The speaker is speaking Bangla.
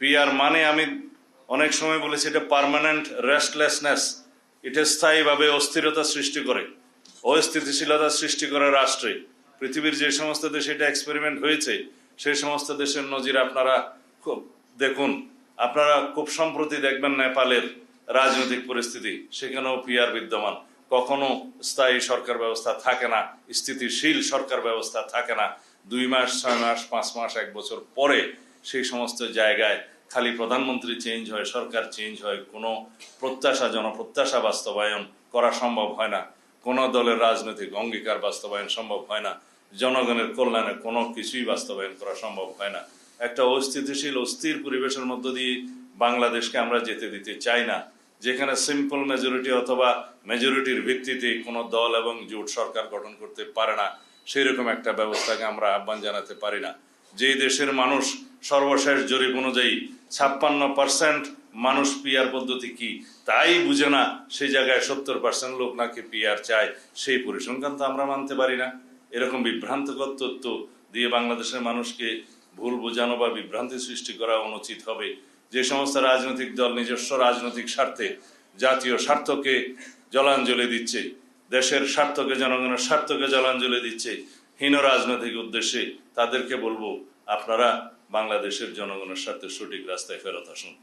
পিআর মানে আমি অনেক সময় বলেছি এটা পার্মানেন্ট রেস্টলেসনেস এটা স্থায়ীভাবে অস্থিরতা সৃষ্টি করে, অস্থিতিশীলতা সৃষ্টি করে রাষ্ট্রে। পৃথিবীর যে সমস্ত দেশে এটা এক্সপেরিমেন্ট হয়েছে সেই সমস্ত দেশের নজির আপনারা খুব দেখুন। আপনারা খুব সম্প্রতি দেখবেন নেপালের রাজনৈতিক পরিস্থিতি, সেখানেও পিআর বিদ্যমান। কখনো স্থায়ী সরকার ব্যবস্থা থাকে না, স্থিতিশীল সরকার ব্যবস্থা থাকে না। দুই মাস, ছয় মাস, পাঁচ মাস, এক বছর পরে সেই সমস্ত জায়গায় খালি প্রধানমন্ত্রী চেঞ্জ হয়, সরকার চেঞ্জ হয়, কোনো প্রত্যাশা, জনপ্রত্যাশা বাস্তবায়ন করা সম্ভব হয় না। কোনো দলের রাজনৈতিক অঙ্গীকার বাস্তবায়ন সম্ভব হয় না। জনগণের কল্যাণে কোনো কিছুই বাস্তবায়ন করা সম্ভব হয় না। একটা অস্থিতিশীল, অস্থির পরিবেশের মধ্য দিয়ে বাংলাদেশকে আমরা যেতে দিতে চাই না। যেখানে সিম্পল মেজরিটি অথবা মেজরিটির ভিত্তিতে কোনো দল এবং জোট সরকার গঠন করতে পারে না সেই রকম একটা ব্যবস্থাকে আমরা আহ্বান জানাতে পারি না। যে দেশের মানুষ সর্বশেষ জরিপ অনুযায়ী ছাপ্পান্ন পার্সেন্ট মানুষ পিয়ার পদ্ধতি কি, তাই বুঝে না, সেই জায়গায় সত্তর পার্সেন্ট লোক নাকি পিয়ার চায়, সেই পরিসংখ্যান তো আমরা মানতে পারি না। এরকম বিভ্রান্তকর তথ্য দিয়ে বাংলাদেশের মানুষকে ভুল বোঝানো বা বিভ্রান্তি সৃষ্টি করা অনুচিত হবে। যে সমস্ত রাজনৈতিক দল নিজস্ব রাজনৈতিক স্বার্থে জাতীয় স্বার্থকে জলাঞ্জলি দিচ্ছে, দেশের স্বার্থকে, জনগণের স্বার্থকে জলাঞ্জলি দিচ্ছে হীন রাজনৈতিক উদ্দেশ্যে তাদেরকে বলব আপনারা বাংলাদেশের জনগণের সাথে সঠিক রাস্তায় ফেরত আসুন।